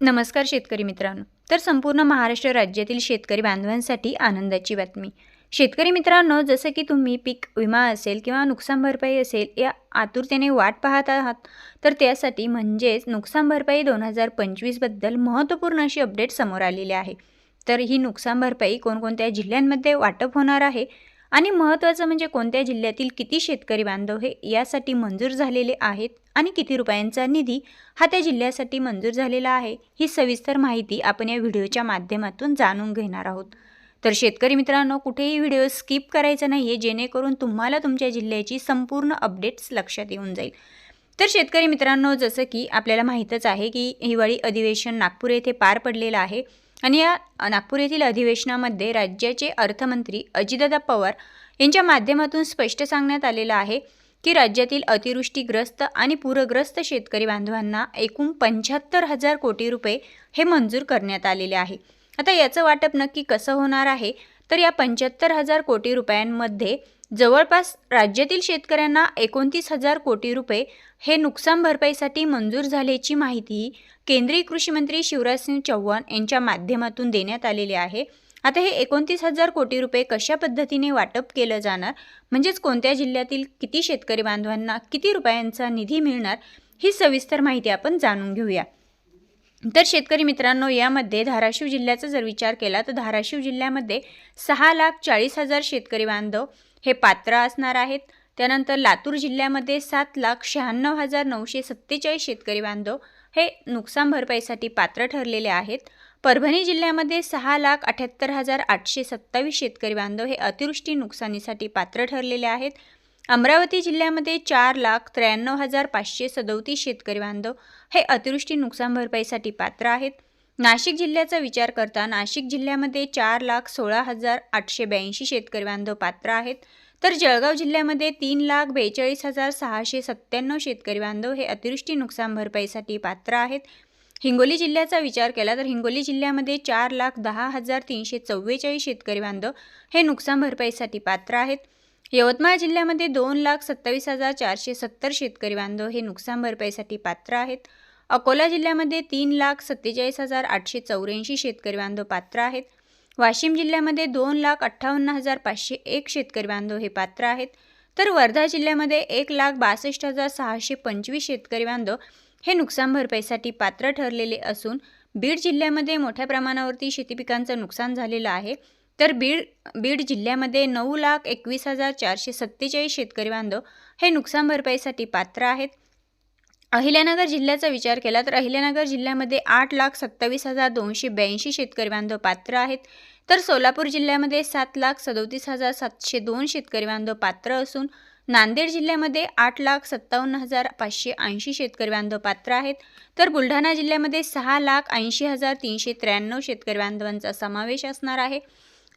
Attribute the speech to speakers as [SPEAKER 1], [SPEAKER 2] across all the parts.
[SPEAKER 1] नमस्कार शेतकरी मित्रांनो. तर संपूर्ण महाराष्ट्र राज्यातील शेतकरी बांधवांसाठी आनंदाची बातमी. शेतकरी मित्रांनो जसं की तुम्ही पीक विमा असेल किंवा नुकसान भरपाई असेल या आतुरतेने वाट पाहत आहात. तर त्यासाठी म्हणजेच नुकसान भरपाई दोन हजार पंचवीसबद्दल महत्त्वपूर्ण अशी अपडेट समोर आलेली आहे. तर ही नुकसान भरपाई कोणकोणत्या जिल्ह्यांमध्ये वाटप होणार आहे? आणि महत्त्वाचं म्हणजे कोणत्या जिल्ह्यातील किती शेतकरी बांधव हे यासाठी मंजूर झालेले आहेत आणि किती रुपयांचा निधी हा त्या जिल्ह्यासाठी मंजूर झालेला आहे ही सविस्तर माहिती आपण या व्हिडिओच्या माध्यमातून जाणून घेणार आहोत. तर शेतकरी मित्रांनो कुठेही व्हिडिओ स्किप करायचा नाही आहे जेणेकरून तुम्हाला तुमच्या जिल्ह्याची संपूर्ण अपडेट्स लक्षात येऊन जाईल. तर शेतकरी मित्रांनो जसं की आपल्याला माहीतच आहे की हिवाळी अधिवेशन नागपूर येथे पार पडलेलं आहे. आणि या नागपूर येथील अधिवेशनामध्ये राज्याचे अर्थमंत्री अजितदादा पवार यांच्या माध्यमातून स्पष्ट सांगण्यात आलेलं आहे की राज्यातील अतिवृष्टीग्रस्त आणि पूरग्रस्त शेतकरी बांधवांना एकूण पंच्याहत्तर हजार कोटी रुपये हे मंजूर करण्यात आलेले आहे. आता याचं वाटप नक्की कसं होणार आहे? तर या पंच्याहत्तर हजार कोटी रुपयांमध्ये जवळपास राज्यातील शेतकऱ्यांना एकोणतीस हजार कोटी रुपये हे नुकसान भरपाईसाठी मंजूर झाल्याची माहिती केंद्रीय कृषी मंत्री शिवराजसिंग चौहान यांच्या माध्यमातून देण्यात आलेली आहे. आता हे एकोणतीस हजार कोटी रुपये कशा पद्धतीने वाटप केलं जाणार? म्हणजेच कोणत्या जिल्ह्यातील किती शेतकरी बांधवांना किती रुपयांचा निधी मिळणार? ही सविस्तर माहिती आपण जाणून घेऊया. तर शेतकरी मित्रांनो यामध्ये धाराशिव जिल्ह्याचा जर विचार केला तर धाराशिव जिल्ह्यामध्ये सहा लाख चाळीस हजार शेतकरी बांधव हे पात्र असणार आहेत. त्यानंतर लातूर जिल्ह्यामध्ये सात लाख शहाण्णव हजार नऊशे सत्तेचाळीस शेतकरी बांधव हे नुकसान भरपाईसाठी पात्र ठरलेले आहेत. परभणी जिल्ह्यामध्ये सहा लाख अठ्याहत्तर हजार आठशे सत्तावीस शेतकरी बांधव हे अतिवृष्टी नुकसानीसाठी पात्र ठरलेले आहेत. अमरावती जिल्ह्यामध्ये चार लाख त्र्याण्णव हजार पाचशे सदोतीस शेतकरी बांधव हे अतिवृष्टी नुकसान भरपाईसाठी पात्र आहेत. नाशिक जिल्ह्याचा विचार करता नाशिक जिल्ह्यामध्ये चार लाख सोळा हजार आठशे ब्याऐंशी शेतकरी बांधव पात्र आहेत. तर जळगाव जिल्ह्यामध्ये तीन लाख बेचाळीस हजार सहाशे सत्त्याण्णव शेतकरी बांधव हे अतिवृष्टी नुकसान भरपाईसाठी पात्र आहेत. हिंगोली जिल्ह्याचा विचार केला तर हिंगोली जिल्ह्यामध्ये चार लाख दहा हजार तीनशे चव्वेचाळीस शेतकरी बांधव हे नुकसान भरपाईसाठी पात्र आहेत. यवतमाळ जिल्ह्यामध्ये दोन लाख सत्तावीस हजार चारशे सत्तर शेतकरी बांधव हे नुकसान भरपाईसाठी पात्र आहेत. अकोला जिल्ह्यामध्ये तीन लाख सत्तेचाळीस हजार आठशे चौऱ्याऐंशी शेतकरी बांधव पात्र आहेत. वाशिम जिल्ह्यामध्ये दोन लाख अठ्ठावन्न हजार पाचशे एक शेतकरी बांधव हे पात्र आहेत. तर वर्धा जिल्ह्यामध्ये एक लाख बासष्ट हजार सहाशे पंचवीस शेतकरी बांधव हे नुकसान भरपाईसाठी पात्र ठरलेले असून बीड जिल्ह्यामध्ये मोठ्या प्रमाणावरती शेती पिकांचं नुकसान झालेलं आहे. तर बीड बीड जिल्ह्यामध्ये नऊ लाख एकवीस हजार चारशे सत्तेचाळीस शेतकरी बांधव हे नुकसान भरपाईसाठी पात्र आहेत. अहिल्यानगर जिल्ह्याचा विचार केला तर अहिल्यानगर जिल्ह्यामध्ये आठ लाख सत्तावीस हजार दोनशे ब्याऐंशी शेतकरी बांधव पात्र आहेत. तर सोलापूर जिल्ह्यामध्ये सात लाख सदोतीस हजार सातशे दोन शेतकरी बांधव पात्र असून नांदेड जिल्ह्यामध्ये आठ लाख सत्तावन्न हजार पाचशे ऐंशी शेतकरी बांधव पात्र आहेत. तर बुलढाणा जिल्ह्यामध्ये सहा लाख ऐंशी हजार तीनशे त्र्याण्णव शेतकरी बांधवांचा समावेश असणार आहे.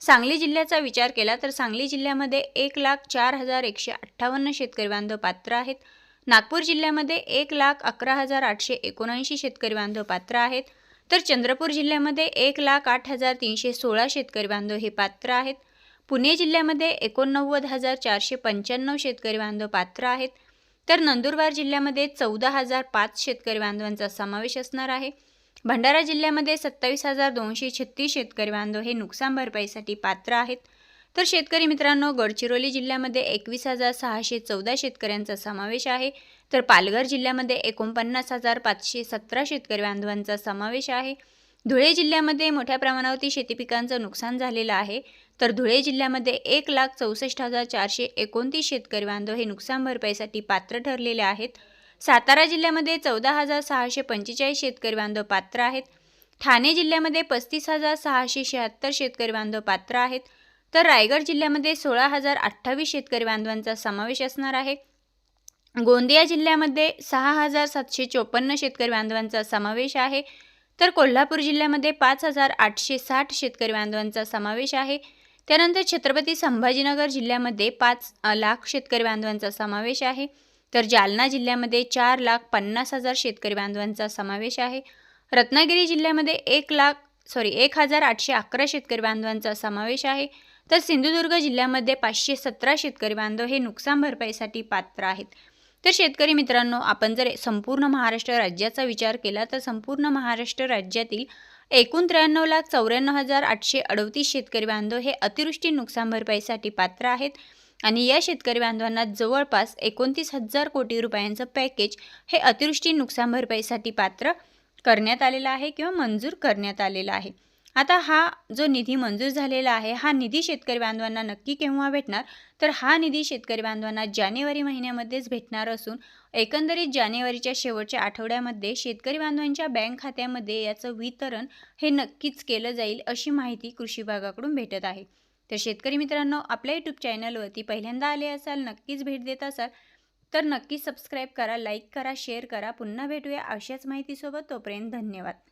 [SPEAKER 1] सांगली जिल्ह्याचा विचार केला तर सांगली जिल्ह्यामध्ये एक लाख चार हजार एकशे अठ्ठावन्न शेतकरी बांधव पात्र आहेत. नागपूर जिल्ह्यामध्ये एक लाख अकरा हजार आठशे एकोणऐंशी शेतकरी बांधव पात्र आहेत. तर चंद्रपूर जिल्ह्यामध्ये एक लाख आठ हजार तीनशे सोळा शेतकरी बांधव हे पात्र आहेत. पुणे जिल्ह्यामध्ये एकोणनव्वद हजार चारशे पंच्याण्णव शेतकरी बांधव पात्र आहेत. तर नंदुरबार जिल्ह्यामध्ये चौदा हजार पाच शेतकरी बांधवांचा समावेश असणार आहे. भंडारा जिल्ह्यामध्ये सत्तावीस हजार दोनशे छत्तीस शेतकरी बांधव हे नुकसान भरपाईसाठी पात्र आहेत. तर शेतकरी मित्रांनो गडचिरोली जिल्ह्यामध्ये एकवीस हजार सहाशे चौदा शेतकऱ्यांचा समावेश आहे. तर पालघर जिल्ह्यामध्ये एकोणपन्नास हजार पाचशे सतरा शेतकरी बांधवांचा समावेश आहे. धुळे जिल्ह्यामध्ये मोठ्या प्रमाणावरती शेती पिकांचं नुकसान झालेलं आहे. तर धुळे जिल्ह्यामध्ये एक लाख चौसष्ट हजार चारशे एकोणतीस शेतकरी बांधव हे नुकसान भरपाईसाठी पात्र ठरलेले आहेत. सातारा जिल्ह्यामध्ये चौदा हजार सहाशे पंचेचाळीस शेतकरी बांधव पात्र आहेत. ठाणे जिल्ह्यामध्ये पस्तीस हजार सहाशे शहात्तर शेतकरी बांधव पात्र आहेत. तर रायगड जिल्ह्यामध्ये सोळा हजार अठ्ठावीस शेतकरी बांधवांचा समावेश असणार आहे. गोंदिया जिल्ह्यामध्ये सहा हजार सातशे चोपन्न शेतकरी बांधवांचा समावेश आहे. तर कोल्हापूर जिल्ह्यामध्ये पाच हजार आठशे साठ शेतकरी बांधवांचा समावेश आहे. त्यानंतर छत्रपती संभाजीनगर जिल्ह्यामध्ये पाच लाख शेतकरी बांधवांचा समावेश आहे. तर जालना जिल्ह्यामध्ये चार लाख पन्नास हजार शेतकरी बांधवांचा समावेश आहे. रत्नागिरी जिल्ह्यामध्ये एक लाख सॉरी एक हजार आठशे अकरा शेतकरी बांधवांचा समावेश आहे. तर सिंधुदुर्ग जिल्ह्यामध्ये पाचशे सतरा शेतकरी बांधव हे नुकसान भरपाईसाठी पात्र आहेत. तर शेतकरी मित्रांनो आपण जर संपूर्ण महाराष्ट्र राज्याचा विचार केला तर संपूर्ण महाराष्ट्र राज्यातील एकूण त्र्याण्णव लाख चौऱ्याण्णव हजार आठशे अडतीस शेतकरी बांधव हे अतिवृष्टी नुकसान भरपाईसाठी पात्र आहेत. आणि या शेतकरी बांधवांना जवळपास एकोणतीस हजार कोटी रुपयांचं पॅकेज हे अतिवृष्टी नुकसान भरपाईसाठी पात्र करण्यात आलेलं आहे किंवा मंजूर करण्यात आलेला आहे. आता हा जो निधी मंजूर झालेला आहे हा निधी शेतकरी बांधवांना नक्की केव्हा भेटणार? तर हा निधी शेतकरी बांधवांना जानेवारी महिन्यामध्येच भेटणार असून एकंदरीत जानेवारीच्या शेवटच्या आठवड्यामध्ये शेतकरी बांधवांच्या बँक खात्यामध्ये याचं वितरण हे नक्कीच केलं जाईल अशी माहिती कृषी विभागाकडून भेटत आहे. तर शेतकरी मित्रांनो आपल्या यूट्यूब चॅनलवरती पहिल्यांदा आले असाल नक्कीच भेट देत असाल तर नक्की सबस्क्राईब करा लाईक करा शेअर करा. पुन्हा भेटूया अशाच माहितीसोबत. तोपर्यंत धन्यवाद.